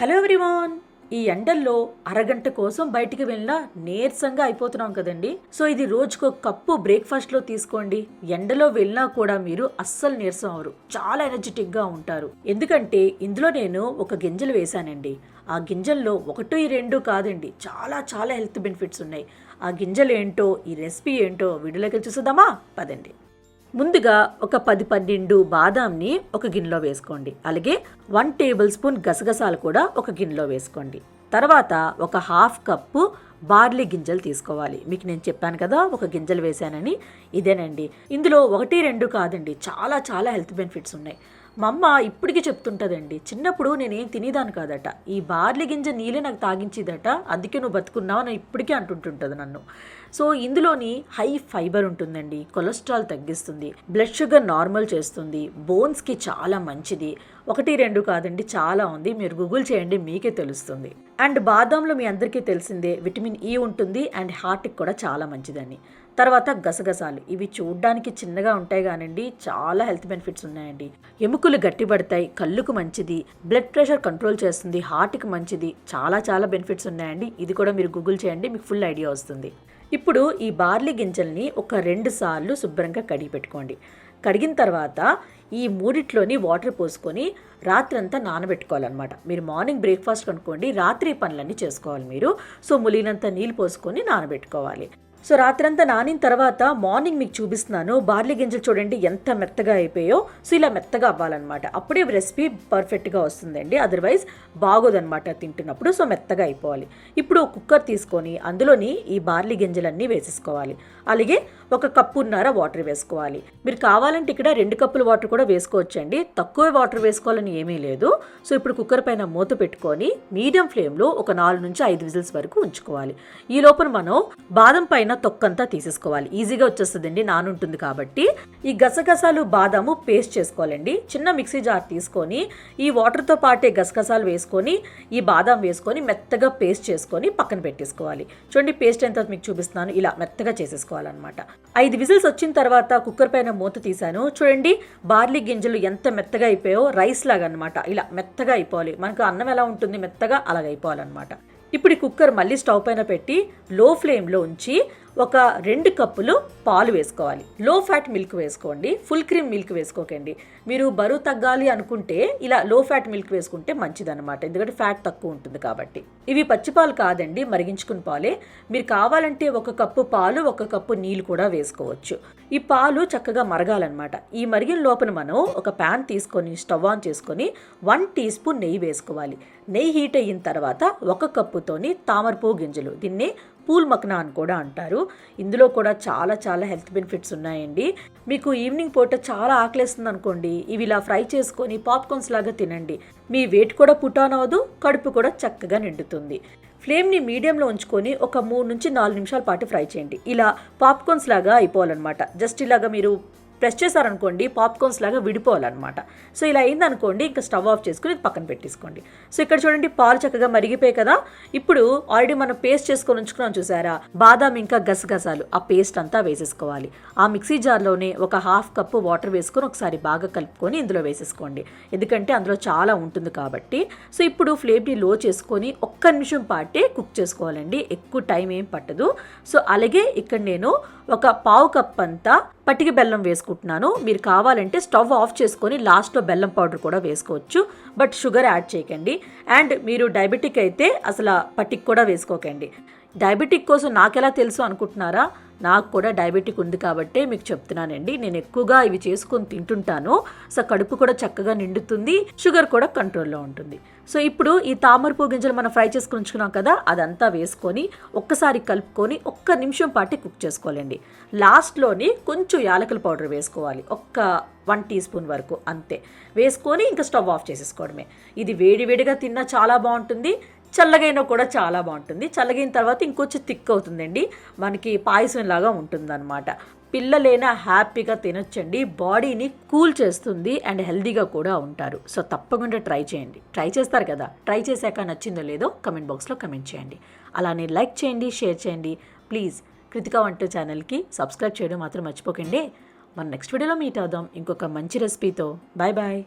Hello everyone. ఈ ఎండల్లో అరగంట కోసం బయటికి వెళ్ళినా నీరసంగా అయిపోతున్నాం కదండి. సో ఇది రోజుకు కప్పు బ్రేక్ఫాస్ట్లో తీసుకోండి. ఎండలో వెళ్ళినా కూడా మీరు అస్సలు నీరసం అవరు చాలా ఎనర్జెటిక్గా ఉంటారు. ఎందుకంటే ఇందులో నేను ఒక గింజలు వేశానండి. ఆ గింజల్లో ఒకటి రెండు కాదండి. చాలా చాలా హెల్త్ బెనిఫిట్స్ ఉన్నాయి. ఆ గింజలు ఏంటో ఈ రెసిపీ ఏంటో వీడియోలోకి చూసుదామా పదండి. ముందుగా ఒక పది పన్నెండు బాదాంని ఒక గిన్నెలో వేసుకోండి. అలాగే వన్ టేబుల్ స్పూన్ గసగసాలు కూడా ఒక గిన్నెలో వేసుకోండి. తర్వాత ఒక హాఫ్ కప్పు బార్లీ గింజలు తీసుకోవాలి. మీకు నేను చెప్పాను కదా ఒక గింజలు వేశానని. ఇదేనండి. ఇందులో ఒకటి రెండు కాదండి. చాలా చాలా హెల్త్ బెనిఫిట్స్ ఉన్నాయి. మా అమ్మ ఇప్పటికీ చెప్తుంటుందండి. చిన్నప్పుడు నేనేం తినేదాన్ని కాదట. ఈ బార్లీ గింజ నీళ్ళే నాకు తాగించిదట. అందుకే నువ్వు బతుకున్నావు అని ఇప్పటికీ అంటుంటుంటుంది నన్ను. సో ఇందులోని హై ఫైబర్ ఉంటుందండి. కొలెస్ట్రాల్ తగ్గిస్తుంది. బ్లడ్ షుగర్ నార్మల్ చేస్తుంది. బోన్స్కి చాలా మంచిది. ఒకటి రెండు కాదండి చాలా ఉంది. మీరు గూగుల్ చేయండి మీకే తెలుస్తుంది. అండ్ బాదంలో మీ అందరికీ తెలిసిందే విటమిన్ ఈ ఉంటుంది అండ్ హార్ట్కి కూడా చాలా మంచిదని తర్వాత గసగసాలు ఇవి చూడ్డానికి చిన్నగా ఉంటాయి కానండి చాలా హెల్త్ బెనిఫిట్స్ ఉన్నాయండి. ఎముకలు గట్టిపడతాయి కళ్ళుకు మంచిది బ్లడ్ ప్రెషర్ కంట్రోల్ చేస్తుంది హార్ట్కి మంచిది చాలా చాలా బెనిఫిట్స్ ఉన్నాయండి. ఇది కూడా మీరు గూగుల్ చేయండి మీకు ఫుల్ ఐడియా వస్తుంది. ఇప్పుడు ఈ బార్లీ గింజల్ని ఒక రెండు సార్లు శుభ్రంగా కడిగి పెట్టుకోండి కడిగిన తర్వాత ఈ మూడిట్లోని వాటర్ పోసుకొని రాత్రంతా నానబెట్టుకోవాలన్నమాట. మీరు మార్నింగ్ బ్రేక్ఫాస్ట్ కనుక్కోండి రాత్రి పనులన్నీ చేసుకోవాలి మీరు. సో ములిగినంత నీళ్ళు పోసుకొని నానబెట్టుకోవాలి. సో రాత్రంతా నానిన తర్వాత మార్నింగ్ మీకు చూపిస్తున్నాను. బార్లీ గింజలు చూడండి ఎంత మెత్తగా అయిపోయో సో ఇలా మెత్తగా అవ్వాలన్నమాట. అప్పుడే రెసిపీ పర్ఫెక్ట్గా వస్తుందండి. అదర్వైజ్ బాగోదన్నమాట తింటున్నప్పుడు సో మెత్తగా అయిపోవాలి. ఇప్పుడు కుక్కర్ తీసుకొని అందులోని ఈ బార్లీ గింజలన్నీ వేసేసుకోవాలి. అలాగే ఒక కప్పున్నర వాటర్ వేసుకోవాలి. మీరు కావాలంటే ఇక్కడ రెండు కప్పుల వాటర్ కూడా వేసుకోవచ్చండి. తక్కువ వాటర్ వేసుకోవాలని ఏమీ లేదు. సో ఇప్పుడు కుక్కర్ పైన మూత పెట్టుకొని మీడియం ఫ్లేమ్లో ఒక నాలుగు నుంచి ఐదు విజిల్స్ వరకు ఉంచుకోవాలి. ఈ లోపల మనం బాదం పైన తొక్కంతా తీసేసుకోవాలి. ఈజీగా వచ్చేస్తుందండి నానుంటుంది కాబట్టి. ఈ గసగసాలు బాదాము పేస్ట్ చేసుకోవాలండి. చిన్న మిక్సీ జార్ తీసుకొని ఈ వాటర్తో పాటే గసగసాలు వేసుకొని ఈ బాదాం వేసుకొని మెత్తగా పేస్ట్ చేసుకొని పక్కన పెట్టేసుకోవాలి. చూడండి పేస్ట్ ఎంత మీకు చూపిస్తున్నాను. ఇలా మెత్తగా చేసేసుకోవాలన్నమాట. ఐదు విజిల్స్ వచ్చిన తర్వాత కుక్కర్ పైన మూత తీశాను. చూడండి బార్లీ గింజలు ఎంత మెత్తగా అయిపోయో రైస్ లాగా అనమాట ఇలా మెత్తగా అయిపోవాలి. మనకు అన్నం ఎలా ఉంటుంది? మెత్తగా అలాగైపోవాలన్నమాట ఇప్పుడు ఈ కుక్కర్ మళ్ళీ స్టవ్ పైన పెట్టి లో ఫ్లేమ్లో ఉంచి ఒక రెండు కప్పులు పాలు వేసుకోవాలి. లో ఫ్యాట్ మిల్క్ వేసుకోండి ఫుల్ క్రీమ్ మిల్క్ వేసుకోకండి. మీరు బరువు తగ్గాలి అనుకుంటే ఇలా లో ఫ్యాట్ మిల్క్ వేసుకుంటే మంచిదన్నమాట. ఎందుకంటే ఫ్యాట్ తక్కువ ఉంటుంది కాబట్టి. ఇవి పచ్చిపాలు కాదండి మరిగించుకున్న పాలే. మీరు కావాలంటే ఒక కప్పు పాలు ఒక కప్పు నీళ్ళు కూడా వేసుకోవచ్చు. ఈ పాలు చక్కగా మరగాలన్నమాట. ఈ మరిగిన లోపల మనం ఒక ప్యాన్ తీసుకొని స్టవ్ ఆన్ చేసుకొని వన్ టీ స్పూన్ నెయ్యి వేసుకోవాలి. నెయ్యి హీట్ అయిన తర్వాత ఒక కప్పుతోని తామరపువ్వు గింజలు. దీన్ని పూల్ మక్నా అని కూడా అంటారు. ఇందులో కూడా చాలా చాలా హెల్త్ బెనిఫిట్స్ ఉన్నాయండి. మీకు ఈవినింగ్ పూట చాలా ఆకలేస్తుంది అనుకోండి ఇవి ఇలా ఫ్రై చేసుకొని పాప్కార్న్స్ లాగా తినండి. మీ వెయిట్ కూడా పుటాన్ అవ్వదు కడుపు కూడా చక్కగా నిండుతుంది. ఫ్లేమ్ని మీడియంలో ఉంచుకొని ఒక మూడు నుంచి నాలుగు నిమిషాల పాటు ఫ్రై చేయండి. ఇలా పాప్కార్న్స్ లాగా అయిపోవాలన్నమాట. జస్ట్ ఇలాగా మీరు ప్రెస్ చేశారనుకోండి పాప్కార్న్స్ లాగా విడిపోవాలన్నమాట. సో ఇలా అయిందనుకోండి ఇంకా స్టవ్ ఆఫ్ చేసుకుని పక్కన పెట్టేసుకోండి. సో ఇక్కడ చూడండి పాలు చక్కగా మరిగిపోయాయి కదా. ఇప్పుడు ఆల్రెడీ మనం పేస్ట్ చేసుకొని ఉంచుకున్నాం చూసారా? బాదాం ఇంకా గసగసాలు. ఆ పేస్ట్ అంతా వేసేసుకోవాలి. ఆ మిక్సీ జార్లోనే ఒక హాఫ్ కప్పు వాటర్ వేసుకొని ఒకసారి బాగా కలుపుకొని ఇందులో వేసేసుకోండి. ఎందుకంటే అందులో చాలా ఉంటుంది కాబట్టి. సో ఇప్పుడు ఫ్లేమ్ని లో చేసుకొని ఒక్క నిమిషం పాటే కుక్ చేసుకోవాలండి. ఎక్కువ టైం ఏం పట్టదు. సో అలాగే ఇక్కడ నేను ఒక పావు కప్ అంతా పట్టిక బెల్లం వేసుకుంటున్నాను. మీరు కావాలంటే స్టవ్ ఆఫ్ చేసుకొని లాస్ట్లో బెల్లం పౌడర్ కూడా వేసుకోవచ్చు. బట్ షుగర్ యాడ్ చేయకండి. అండ్ మీరు డయాబెటిక్ అయితే అసలు పట్టిక కూడా వేసుకోకండి. డయాబెటిక్ కోసం నాకెలా తెలుసు అనుకుంటున్నారా? నాకు కూడా డయాబెటిక్ ఉంది కాబట్టే మీకు చెప్తున్నానండి. నేను ఎక్కువగా ఇవి చేసుకొని తింటుంటాను. సో కడుపు కూడా చక్కగా నిండుతుంది. షుగర్ కూడా కంట్రోల్లో ఉంటుంది. సో ఇప్పుడు ఈ తామరపు గింజలు మనం ఫ్రై చేసుకుని ఉంచుకున్నాం కదా అదంతా వేసుకొని ఒక్కసారి కలుపుకొని ఒక్క నిమిషం పాటు కుక్ చేసుకోవాలండి. లాస్ట్లోని కొంచెం యాలకుల పౌడర్ వేసుకోవాలి. ఒక్క వన్ టీ స్పూన్ వరకు అంతే. వేసుకొని ఇంకా స్టవ్ ఆఫ్ చేసేసుకోవడమే. ఇది వేడి వేడిగా తిన్నా చాలా బాగుంటుంది. చల్లగైనా కూడా చాలా బాగుంటుంది. చల్లగైన తర్వాత ఇంకొంచెం థిక్ అవుతుందండి. మనకి పాయసం లాగా ఉంటుందన్నమాట. పిల్లలైనా హ్యాపీగా తినొచ్చండి. బాడీని కూల్ చేస్తుంది అండ్ హెల్దీగా కూడా ఉంటారు. సో తప్పకుండా ట్రై చేయండి. ట్రై చేస్తారు కదా? ట్రై చేశాక నచ్చిందో లేదో కమెంట్ బాక్స్లో కమెంట్ చేయండి. అలానే లైక్ చేయండి షేర్ చేయండి. ప్లీజ్ కృతికా వంట ఛానల్కి సబ్స్క్రైబ్ చేయడం మాత్రం మర్చిపోకండి. మన నెక్స్ట్ వీడియోలో మీట్ అవుదాం. ఇంకొక మంచి రెసిపీతో. Bye bye.